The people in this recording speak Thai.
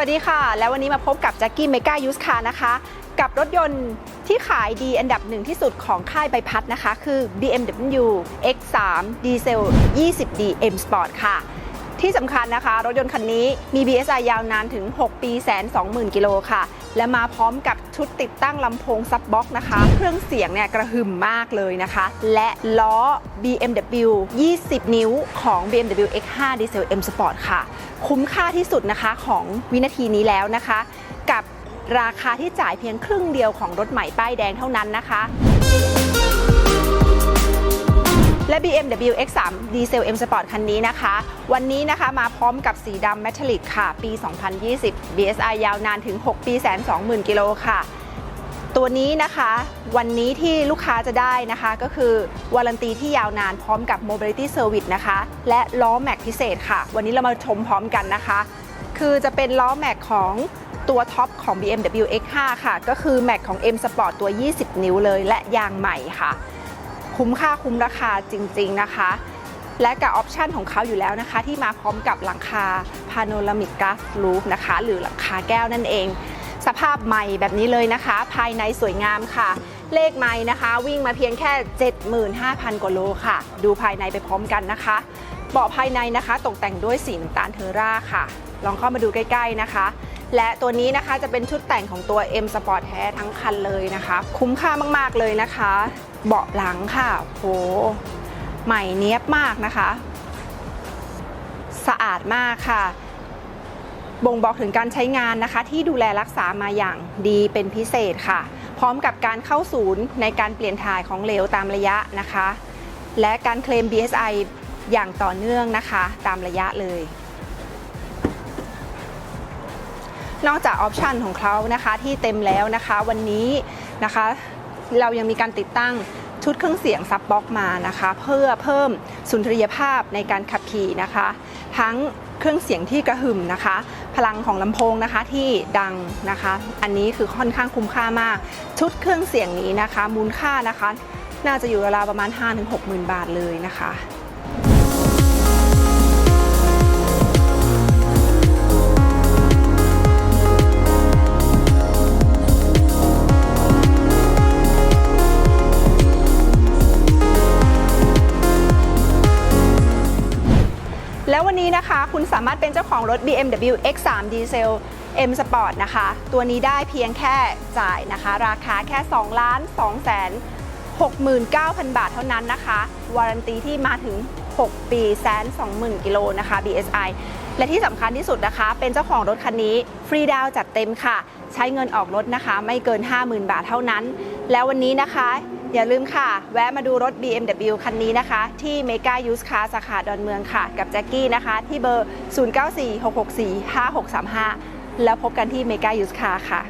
วัสดีค่ะ แล้ววันนี้มาพบกับแจ็คกี้เมกายูสคานะคะ กับรถยนต์ที่ขายดีอันดับหนึ่งที่สุดของค่ายใบพัดนะคะ คือ BMW X3 ดีเซล 20D M Sport ค่ะ ที่สำคัญนะคะ รถยนต์คันนี้มี BSI ยาวนานถึง 6 ปีแสน20,000 กิโลค่ะ และมาพร้อมกับชุดติดตั้งลำโพงซับบ็อกนะคะ เครื่องเสียงเนี่ยกระหึ่มมากเลยนะคะ และล้อ BMW 20 นิ้วของ BMW X5 diesel M Sport ค่ะ คุ้มค่าที่สุดนะคะของวินาทีนี้แล้วนะคะ กับราคาที่จ่ายเพียงครึ่งเดียวของรถใหม่ป้ายแดงเท่านั้นนะคะ และ BMW X3 ดีเซล M Sport คันนี้นะคะ วันนี้นะคะมาพร้อมกับสีดำ Metallic ค่ะ ปี 2020 BSI ยาวนานถึง 6 ปีแสน20,000 กิโลค่ะ ตัวนี้นะคะวันนี้ที่ลูกค้าจะได้นะคะ ก็คือวารันตีที่ยาวนานพร้อมกับ Mobility Service นะคะ และล้อแม็กพิเศษค่ะ วันนี้เรามาชมพร้อมกันนะคะ คือจะเป็นล้อแม็กของตัวท็อปของ BMW X5 ค่ะ ก็คือแม็กของ M Sport ตัว 20 นิ้วเลย และยางใหม่ค่ะ คุ้มค่าคุ้มราคาจริง ๆนะคะ และกับออปชันของเขาอยู่แล้วนะคะ ที่มาพร้อมกับหลังคา Panoramic Glass Roof นะคะ หรือหลังคาแก้วนั่นเอง สภาพใหม่แบบนี้เลยนะคะ ภายในสวยงามค่ะ เลขไม้นะคะ วิ่งมาเพียงแค่ 75,000 กว่าโลค่ะ ดูภายในไปพร้อมกันนะคะเบาะภายในนะคะ ตกแต่งด้วยสีน้ำตาลเทอร่าค่ะ ลองเข้ามาดูใกล้ ๆนะคะ และตัวนี้นะคะจะเป็นชุดแต่งของตัว M Sport แท้ทั้งคันเลยนะคะ คุ้มค่ามากๆเลยนะคะ เบาะหลังค่ะโหใหม่เนี้ยบมากนะคะ สะอาดมากค่ะ บ่งบอกถึงการใช้งานนะคะ ที่ดูแลรักษามาอย่างดีเป็นพิเศษค่ะ พร้อมกับการเข้าศูนย์ในการเปลี่ยนถ่ายของเหลวตามระยะนะคะ และการเคลม BSI อย่างต่อเนื่องนะคะ ตามระยะเลย นอกจากออปชันของเขานะคะที่เต็มแล้วนะคะวันนี้นะคะ เรายังมีการติดตั้งชุดเครื่องเสียงซับบ็อกมานะคะ เพื่อเพิ่มสุนทรียภาพในการขับขี่นะคะ ทั้งเครื่องเสียงที่กระหึ่มนะคะ พลังของลำโพงนะคะที่ดังนะคะ อันนี้คือค่อนข้างคุ้มค่ามาก ชุดเครื่องเสียงนี้นะคะ มูลค่านะคะ น่าจะอยู่ราวประมาณ 5-6หมื่นบาทเลยนะคะ แล้ววันนี้นะคะคุณสามารถเป็นเจ้าของรถ BMW X3 ดีเซล M Sport นะคะ ตัวนี้ได้เพียงแค่จ่ายนะคะ ราคาแค่2ล้าน2แสน69,000 บาทเท่านั้นนะคะ วารันตีที่มาถึง 6 ปีแสน20,000 กิโลนะคะ BSI และที่สำคัญที่สุดนะคะ เป็นเจ้าของรถคันนี้ ฟรีดาวน์จัดเต็มค่ะ ใช้เงินออกรถนะคะ ไม่เกิน 50,000 บาทเท่านั้น แล้ววันนี้นะคะ อย่าลืมค่ะ แวะมาดูรถ BMW คันนี้นะคะ ที่เมกายูสคาสาขาดอนเมืองค่ะ กับแจ็คกี้นะคะ ที่เบอร์ 0946645635 แล้วพบกันที่เมกายูสคาค่ะ